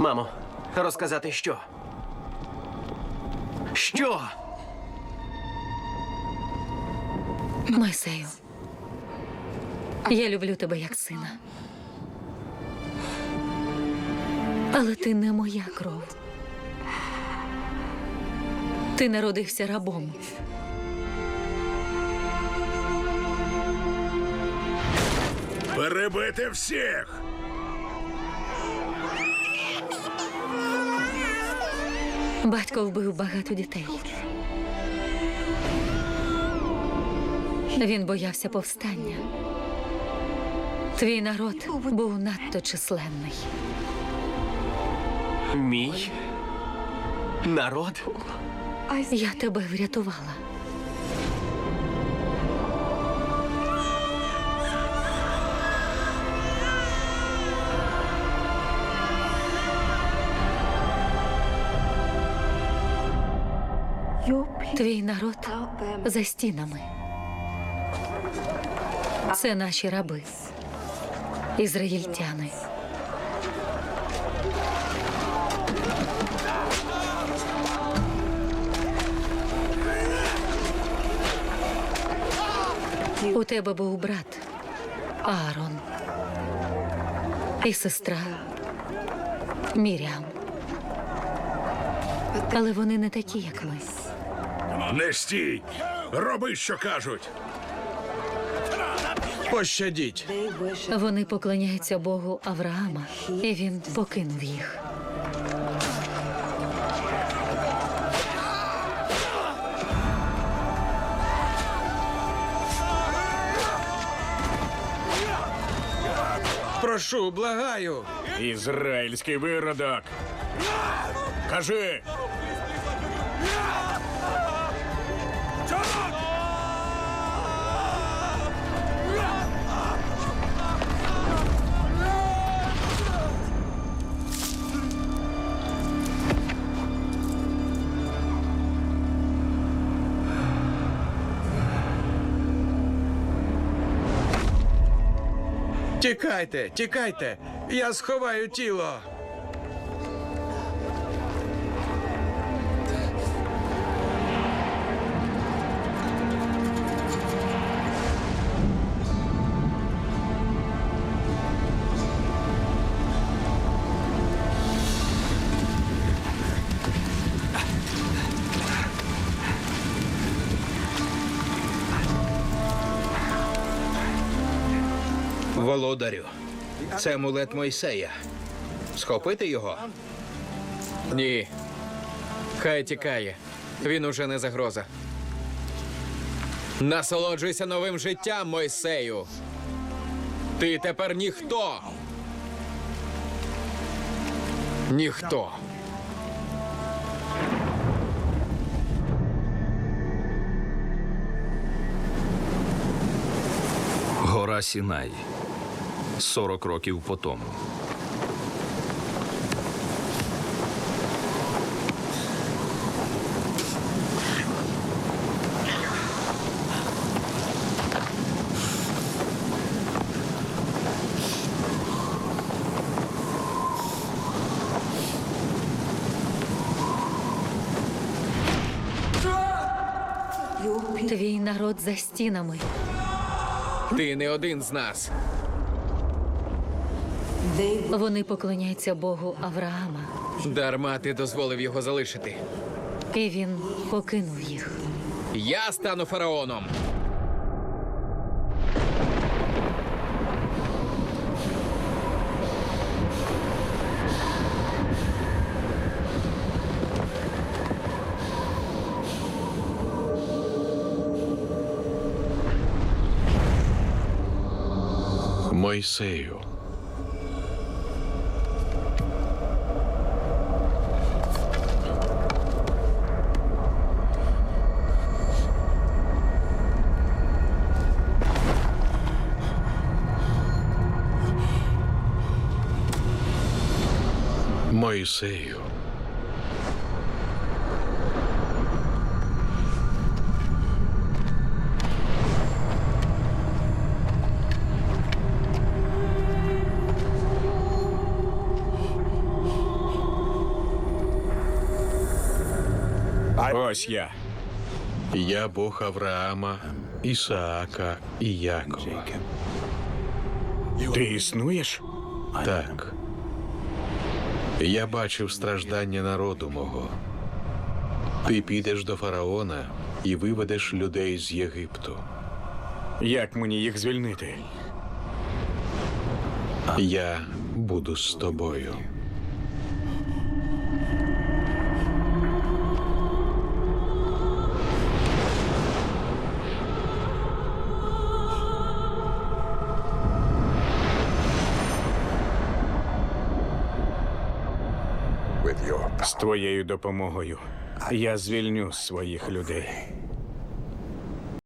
Мамо, розказати що? Що? Мойсею, я люблю тебе як сина. Але ти не моя кров. Ти народився рабом. Перебити всіх! Батько вбив багато дітей. Він боявся повстання. Твій народ був надто численний. Мій народ? Я тебе врятувала. Твій народ за стінами. Це наші раби, ізраїльтяни. У тебе був брат Аарон і сестра Мірям. Але вони не такі, як ми. Не стій! Роби, що кажуть! Пощадіть. Вони поклоняються Богу Авраама, і він покинув їх. Прошу, благаю. Ізраїльський виродок! Кажи! Тікайте, тікайте. Я сховаю тіло. Володарю, це амулет Мойсея. Схопити його? Ні. Хай тікає. Він уже не загроза. Насолоджуйся новим життям, Мойсею. Ти тепер ніхто. Ніхто. Гора Сінай. 40 років по тому. Твій народ за стінами. Ти не один з нас. Вони поклоняються Богу Авраама, Дарма ти дозволив його залишити. і він покинув їх. Я стану фараоном. Мойсею. Моисею. Ось я. Я Бог Авраама, Исаака и Якова. Ти існуєш? Так. Я бачив страждання народу мого. Ти підеш до фараона і виведеш людей з Єгипту. Як мені їх звільнити? Я буду з тобою. З твоєю допомогою я звільню своїх людей.